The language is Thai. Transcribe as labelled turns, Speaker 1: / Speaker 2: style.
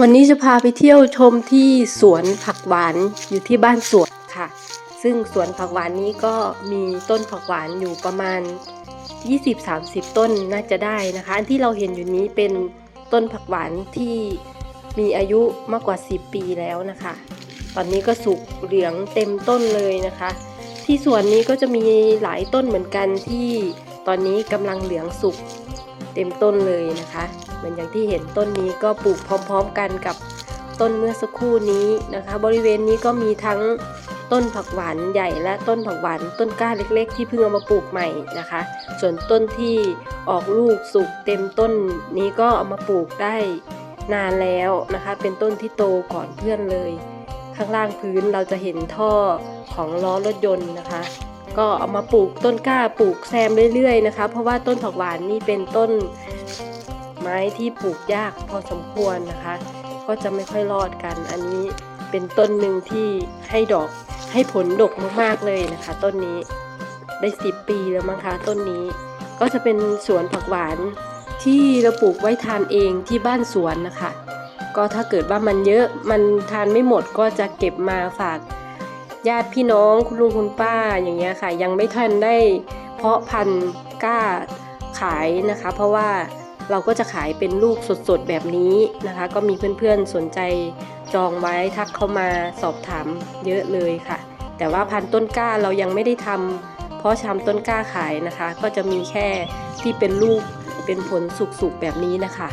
Speaker 1: วันนี้จะพาไปเที่ยวชมที่สวนผักหวานอยู่ที่บ้านสวนค่ะ ซึ่งสวนผักหวานนี้ก็มีต้นผักหวานอยู่ประมาณ 20-30 ต้นน่าจะได้นะคะ อันที่เราเห็นอยู่นี้เป็นต้นผักหวานที่มีอายุมากกว่า 10 ปีแล้วนะคะ ตอนนี้ก็สุกเหลืองเต็มต้นเลยนะคะ ที่สวนนี้ก็จะมีหลายต้นเหมือนกันที่ตอนนี้กำลังเหลืองสุกเต็มต้นเลยนะคะ มือนอย่างที่เห็นต้นนี้ก็ปลูกพร้อมๆกันกับต้นเมื่อสักครู่นี้นะคะ บริเวณนี้ก็มีทั้งต้นผักหวานใหญ่และต้นผักหวานต้นกล้าเล็ก ๆ ที่เพิ่งเอามาปลูกใหม่นะคะ ส่วนต้นที่ออกลูกสุกเต็มต้นนี้ก็เอามาปลูกได้นานแล้วนะคะ เป็นต้นที่โตก่อนเพื่อนเลย ข้างล่างพื้นเราจะเห็นท่อของล้อรถยนต์นะคะ ก็เอามาปลูกต้นกล้าปลูกแซมเรื่อยๆนะคะ เพราะว่าต้นผักหวานนี่เป็นต้น ไม้ที่ปลูกยากพอสมควรนะคะ ก็จะไม่ค่อยรอดกัน อันนี้เป็นต้นหนึ่งที่ให้ดอกให้ผลดกมากๆเลยนะคะ ต้นนี้ได้สิบปีแล้วมั้งคะต้นนี้ก็จะเป็นสวนผักหวานที่เราปลูกไว้ทานเองที่บ้านสวนนะคะ ก็ถ้าเกิดว่ามันเยอะมันทานไม่หมดก็จะเก็บมาฝากญาติพี่น้องคุณลุงคุณป้าอย่างเงี้ยค่ะ ยังไม่ทันได้เพาะพันธุ์กล้าขายนะคะ เพราะว่า เราก็จะขายเป็นลูกสดๆแบบนี้นะคะ ก็มีเพื่อนๆสนใจจองไว้ทักเข้ามาสอบถามเยอะเลยค่ะ แต่ว่าพันต้นกล้าเรายังไม่ได้ทำเพราะชำต้นกล้าขายนะคะ ก็จะมีแค่ที่เป็นลูกเป็นผลสุกๆแบบนี้นะคะ